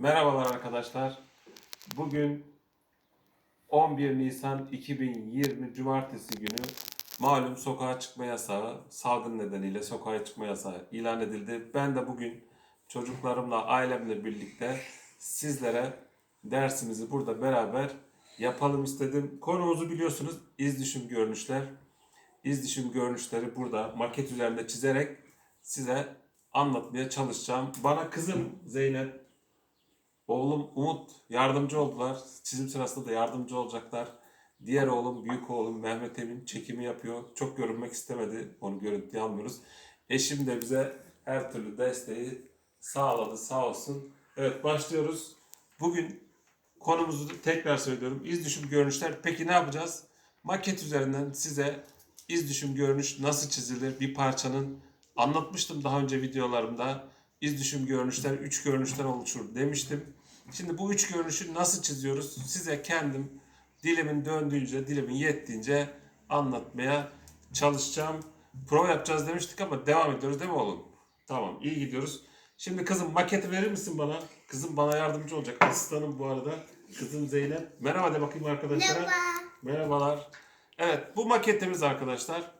Merhabalar arkadaşlar. Bugün 11 Nisan 2020 Cumartesi günü malum sokağa çıkma yasağı, salgın nedeniyle sokağa çıkma yasağı ilan edildi. Ben de bugün çocuklarımla, ailemle birlikte sizlere dersimizi burada beraber yapalım istedim. Konumuzu biliyorsunuz iz düşüm görünüşler. İz düşüm görünüşleri burada maket üzerinde çizerek size anlatmaya çalışacağım. Bana kızım Zeynep Oğlum Umut yardımcı oldular. Çizim sırasında da yardımcı olacaklar. Diğer oğlum, büyük oğlum Mehmet Emin çekimi yapıyor. Çok görünmek istemedi. Onu görüntüye almıyoruz. Eşim de bize her türlü desteği sağladı sağ olsun. Evet başlıyoruz. Bugün konumuzu tekrar söylüyorum. İz düşüm görünüşler. Peki ne yapacağız? Maket üzerinden size iz düşüm görünüş nasıl çizilir bir parçanın anlatmıştım daha önce videolarımda. İz düşüm görünüşler üç görünüşten oluşur demiştim. Şimdi bu üç görünüşü nasıl çiziyoruz? Size kendim dilimin döndüğünce, dilimin yettiğince anlatmaya çalışacağım. Prova yapacağız demiştik ama devam ediyoruz değil mi oğlum? Tamam, iyi gidiyoruz. Şimdi kızım maketi verir misin bana? Kızım bana yardımcı olacak. Asistanım bu arada. Kızım Zeynep. Merhaba de bakayım arkadaşlara. Merhaba. Merhabalar. Evet bu maketimiz arkadaşlar.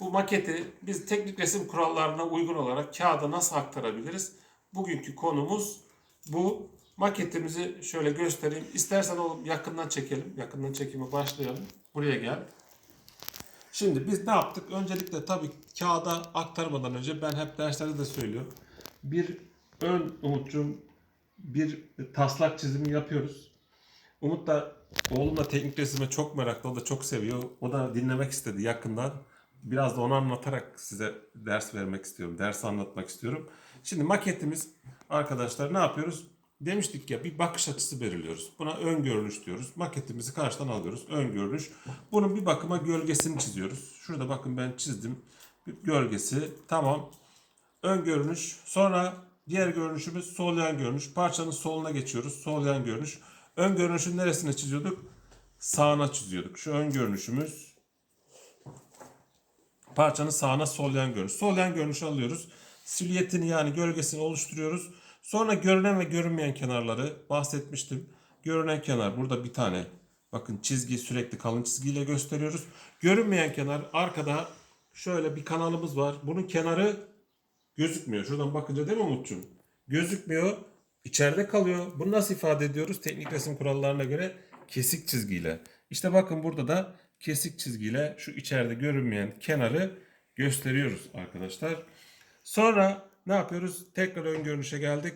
Bu maketi biz teknik resim kurallarına uygun olarak kağıda nasıl aktarabiliriz? Bugünkü konumuz bu. Maketimizi şöyle göstereyim. İstersen oğlum yakından çekelim. Yakından çekime başlayalım. Buraya gel. Şimdi biz ne yaptık? Öncelikle tabii kağıda aktarmadan önce ben hep derslerde de söylüyorum. Bir ön umutçum bir taslak çizimi yapıyoruz. Umut da oğlum da teknik resime çok meraklı. O da çok seviyor. O da dinlemek istedi yakından. Biraz da onu anlatarak size ders vermek istiyorum. Ders anlatmak istiyorum. Şimdi maketimiz arkadaşlar ne yapıyoruz? Demiştik ya bir bakış açısı belirliyoruz. Buna ön görünüş diyoruz. Maketimizi karşıdan alıyoruz. Ön görünüş. Bunun bir bakıma gölgesini çiziyoruz. Şurada bakın ben çizdim. Bir gölgesi. Tamam. Ön görünüş. Sonra diğer görünüşümüz sol yan görünüş. Parçanın soluna geçiyoruz. Sol yan görünüş. Ön görünüşün neresine çiziyorduk? Sağına çiziyorduk. Şu ön görünüşümüz. Parçanın sağına sol yan görünüş. Sol yan görünüşü alıyoruz. Silüetini yani gölgesini oluşturuyoruz. Sonra görünen ve görünmeyen kenarları bahsetmiştim. Görünen kenar burada bir tane. Bakın çizgi sürekli kalın çizgiyle gösteriyoruz. Görünmeyen kenar arkada şöyle bir kanalımız var. Bunun kenarı gözükmüyor. Şuradan bakınca değil mi Umut'cum? Gözükmüyor. İçeride kalıyor. Bunu nasıl ifade ediyoruz? Teknik resim kurallarına göre kesik çizgiyle. İşte bakın burada da kesik çizgiyle şu içeride görünmeyen kenarı gösteriyoruz arkadaşlar. Sonra ne yapıyoruz? Tekrar ön görünüşe geldik.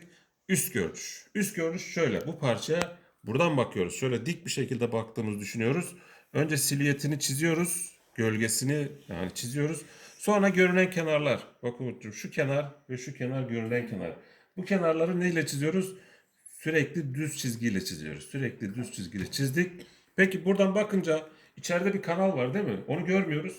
Üst görünüş. Üst görünüş şöyle. Bu parçaya buradan bakıyoruz. Şöyle dik bir şekilde baktığımızı düşünüyoruz. Önce silüetini çiziyoruz. Gölgesini yani çiziyoruz. Sonra görünen kenarlar. Bakın Umut'cum şu kenar ve şu kenar görünen kenar. Bu kenarları neyle çiziyoruz? Sürekli düz çizgiyle çiziyoruz. Sürekli düz çizgiyle çizdik. Peki buradan bakınca içeride bir kanal var değil mi? Onu görmüyoruz.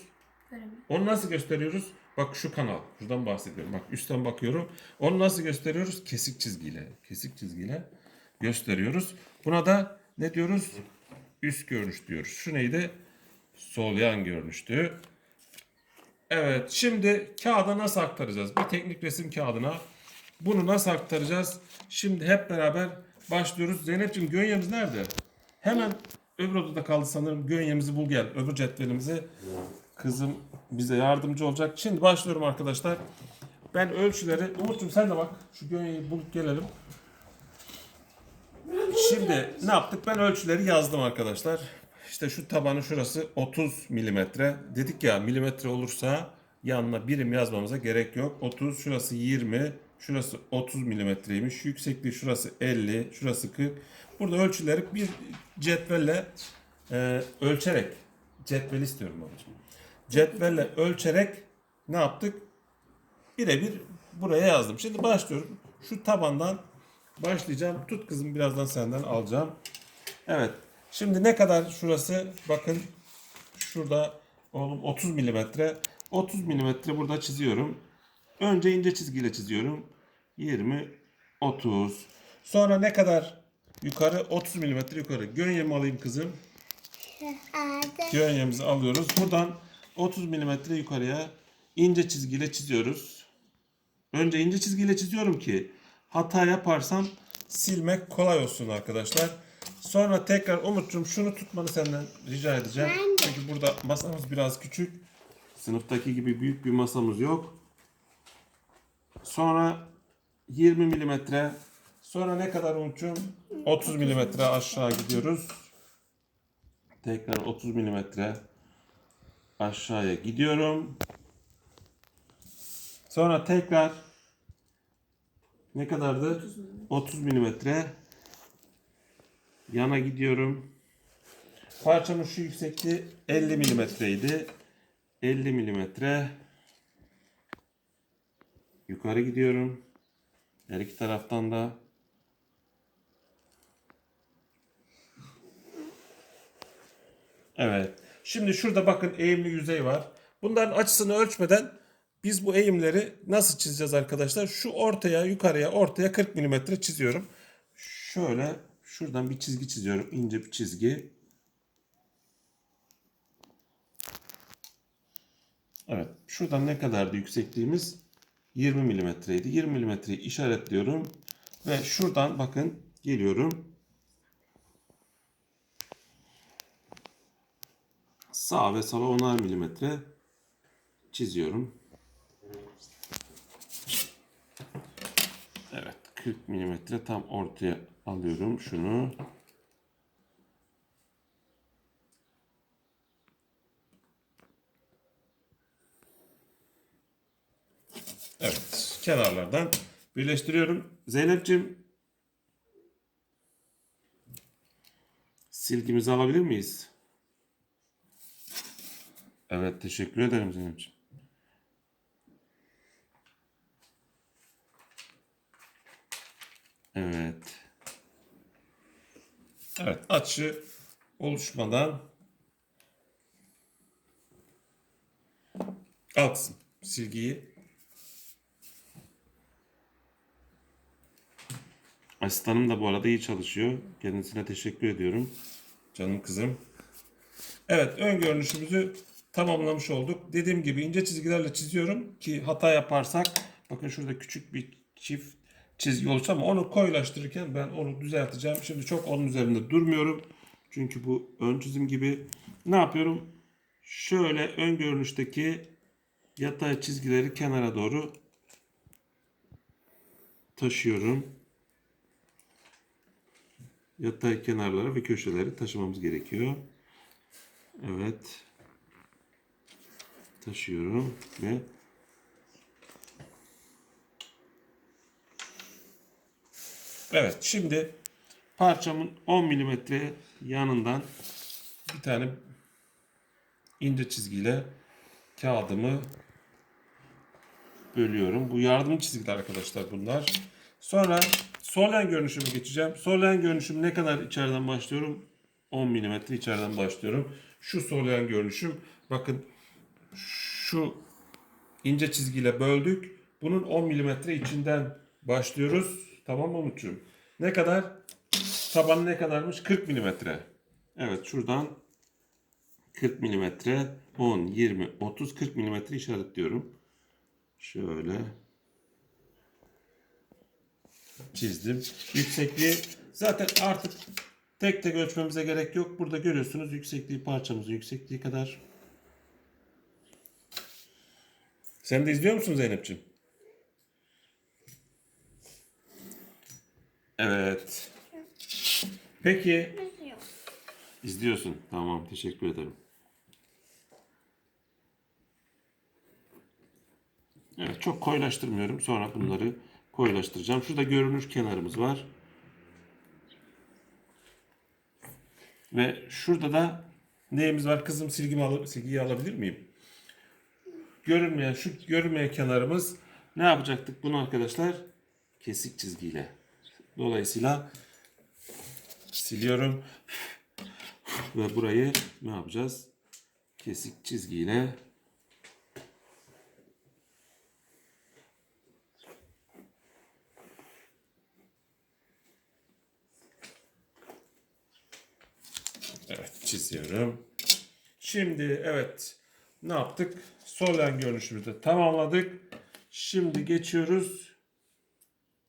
Onu nasıl gösteriyoruz? Bak şu kanal. Şuradan bahsediyorum. Bak üstten bakıyorum. Onu nasıl gösteriyoruz? Kesik çizgiyle. Kesik çizgiyle gösteriyoruz. Buna da ne diyoruz? Üst görünüş diyoruz. Şu neydi? Sol yan görünüştü. Evet. Şimdi kağıda nasıl aktaracağız? Bir teknik resim kağıdına bunu nasıl aktaracağız? Şimdi hep beraber başlıyoruz. Zeynep'ciğim gönyemiz nerede? Hemen öbür odada kaldı sanırım. Gönyemizi bul gel. Öbür cetvelimizi Kızım bize yardımcı olacak. Şimdi başlıyorum arkadaşlar. Ben ölçüleri... Umut'cum sen de bak. Şu gönyeyi bulup gelelim. Şimdi ne yaptık? Ben ölçüleri yazdım arkadaşlar. İşte şu tabanı şurası 30 milimetre. Dedik ya milimetre olursa yanına birim yazmamıza gerek yok. 30 şurası 20 şurası 30 milimetreymiş. Yüksekliği şurası 50 şurası 40. Burada ölçüleri bir cetvelle e, ölçerek cetvel istiyorum babacığım. Cetvelle ölçerek ne yaptık? Birebir buraya yazdım. Şimdi başlıyorum. Şu tabandan başlayacağım. Tut kızım birazdan senden alacağım. Evet. Şimdi ne kadar şurası? Bakın şurada oğlum 30 milimetre. 30 milimetre burada çiziyorum. Önce ince çizgiyle çiziyorum. 20, 30. Sonra ne kadar yukarı? 30 milimetre yukarı. Gönyemi alayım kızım. Gönyemizi alıyoruz. Buradan 30 milimetre yukarıya ince çizgiyle çiziyoruz. Önce ince çizgiyle çiziyorum ki hata yaparsam silmek kolay olsun arkadaşlar. Sonra tekrar Umut'cum şunu tutmanı senden rica edeceğim. Çünkü burada masamız biraz küçük. Sınıftaki gibi büyük bir masamız yok. Sonra 20 milimetre. Sonra ne kadar Umut'cum? 30 milimetre aşağı gidiyoruz. Tekrar 30 milimetre aşağıya gidiyorum. Sonra tekrar ne kadardı? 30 milimetre yana gidiyorum. Parçamın şu yüksekliği 50 milimetreydi. 50 milimetre yukarı gidiyorum. Her iki taraftan da Evet. Şimdi şurada bakın eğimli yüzey var. Bunların açısını ölçmeden biz bu eğimleri nasıl çizeceğiz arkadaşlar? Şu ortaya, yukarıya, ortaya 40 mm çiziyorum. Şöyle şuradan bir çizgi çiziyorum. ince bir çizgi. Evet. Şuradan ne kadardı yüksekliğimiz? 20 milimetreydi. 20 milimetreyi işaretliyorum. Ve şuradan bakın geliyorum. Sağ ve sola 10'ar milimetre çiziyorum. Evet 40 milimetre tam ortaya alıyorum şunu. Evet kenarlardan birleştiriyorum. Zeynep'ciğim silgimizi alabilir miyiz? Evet teşekkür ederim Zeynep'ciğim. Evet. Evet açı oluşmadan kızım silgiyi. Asistanım da bu arada iyi çalışıyor. Kendisine teşekkür ediyorum. Canım kızım. Evet ön görünüşümüzü tamamlamış olduk. Dediğim gibi ince çizgilerle çiziyorum ki hata yaparsak bakın şurada küçük bir çift çizgi oluştu ama onu koyulaştırırken ben onu düzelteceğim. Şimdi çok onun üzerinde durmuyorum. Çünkü bu ön çizim gibi. Ne yapıyorum? Şöyle ön görünüşteki yatay çizgileri kenara doğru taşıyorum. Yatay kenarları ve köşeleri taşımamız gerekiyor. Evet. Taşıyorum ve Evet şimdi parçamın 10 milimetre yanından bir tane ince çizgiyle kağıdımı bölüyorum. Bu yardım çizgiler arkadaşlar bunlar. Sonra sol yan görünüşümü geçeceğim. Sol yan görünüşüm ne kadar içeriden başlıyorum? 10 milimetre içeriden başlıyorum. Şu sol yan görünüşüm. Bakın şu ince çizgiyle böldük. Bunun 10 milimetre içinden başlıyoruz. Tamam mı Umut'cuğum? Ne kadar? Taban ne kadarmış? 40 milimetre. Evet şuradan 40 milimetre 10, 20, 30, 40 milimetre işaretliyorum. Şöyle çizdim. Yüksekliği zaten artık tek tek ölçmemize gerek yok. Burada görüyorsunuz yüksekliği parçamızın yüksekliği kadar. Sen de izliyor musun Zeynep'ciğim? Evet. Peki. İzliyorsun. Tamam. Teşekkür ederim. Evet. Çok koyulaştırmıyorum. Sonra bunları koyulaştıracağım. Şurada görünür kenarımız var. Ve şurada da neyimiz var? Kızım silgimi alıp silgiyi alabilir miyim? Görünmeyen şu görünmeyen kenarımız ne yapacaktık bunu arkadaşlar? Kesik çizgiyle. Dolayısıyla siliyorum ve burayı ne yapacağız? Kesik çizgiyle Evet çiziyorum. Şimdi evet ne yaptık? Sol yan görünüşümüzü tamamladık. Şimdi geçiyoruz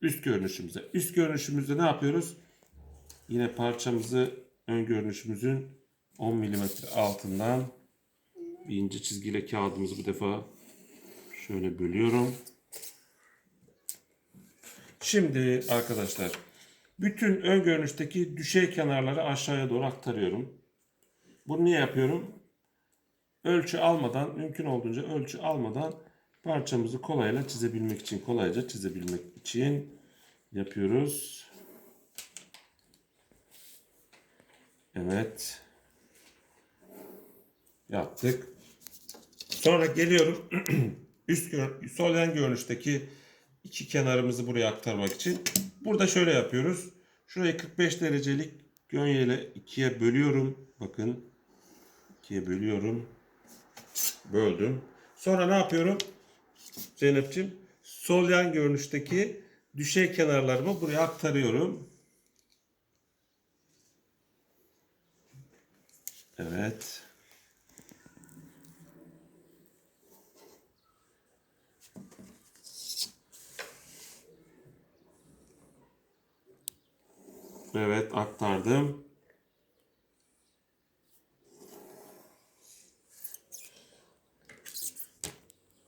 üst görünüşümüze. Üst görünüşümüzde ne yapıyoruz? Yine parçamızı ön görünüşümüzün 10 mm altından bir ince çizgiyle kağıdımızı bu defa şöyle bölüyorum. Şimdi arkadaşlar bütün ön görünüşteki düşey kenarları aşağıya doğru aktarıyorum. Bunu niye yapıyorum? Ölçü almadan, mümkün olduğunca ölçü almadan parçamızı kolayla çizebilmek için, kolayca çizebilmek için yapıyoruz. Evet. Yaptık. Sonra geliyorum üst gör, sol yan görünüşteki iki kenarımızı buraya aktarmak için. Burada şöyle yapıyoruz. Şurayı 45 derecelik gönyeyle ikiye bölüyorum. Bakın. ikiye bölüyorum. Böldüm. Sonra ne yapıyorum? Zeynep'ciğim sol yan görünüşteki düşey kenarlarımı buraya aktarıyorum. Evet. Evet aktardım.